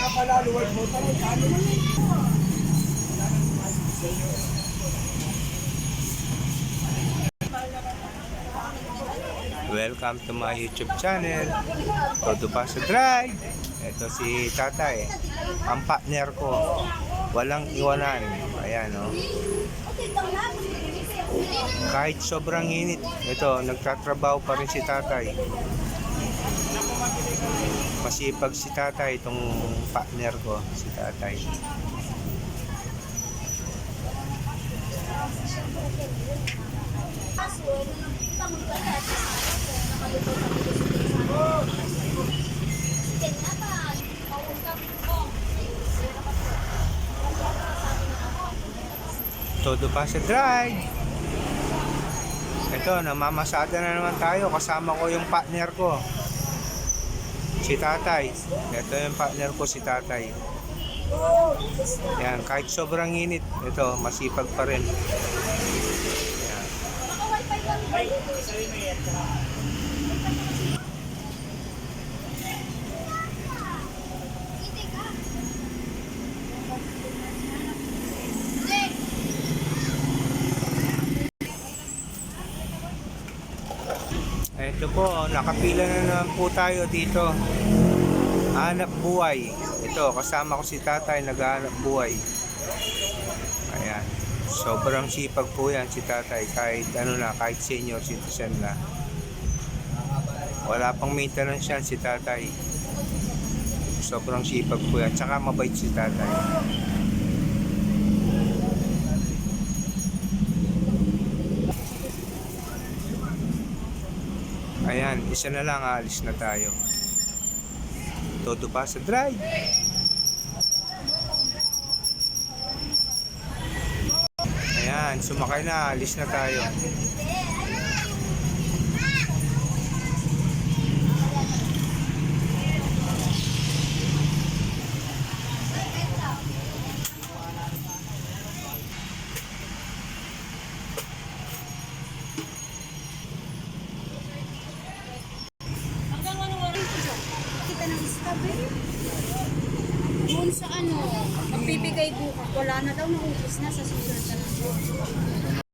Napalaluwag mo talaga. Ano man Welcome to my YouTube channel. Todo pa sa drive. Ito si tatay. Ang partner ko. Walang iwanan. Ayan o. Oh. Kahit sobrang init. Ito, nagtatrabaho pa rin si tatay. Masipag si tatay itong partner ko. Si tatay. Todo pa sa drive. Ito, namamasada na naman tayo. Kasama ko yung partner ko. Si tatay. Ito yung partner ko, si tatay. Yan, kahit sobrang init, ito, masipag pa rin. Ito po, nakapila na naman po tayo dito. Hanap buhay. Ito, kasama ko si tatay, naghahanap buhay. Sobrang sipag po yan si tatay. Kahit ano na, kahit senior citizen na. Wala pang maintenance yan si tatay. Sobrang sipag po yan. Tsaka mabait si tatay. Ayan, isa na lang, alis na tayo. Todo pa sa drive. Ayan, sumakay na, alis na tayo. Hanggang ano oras ito? Kita ng strawberry. Sa ano, magbibigay bukas. Wala na daw, naubos na sa susunod na lang.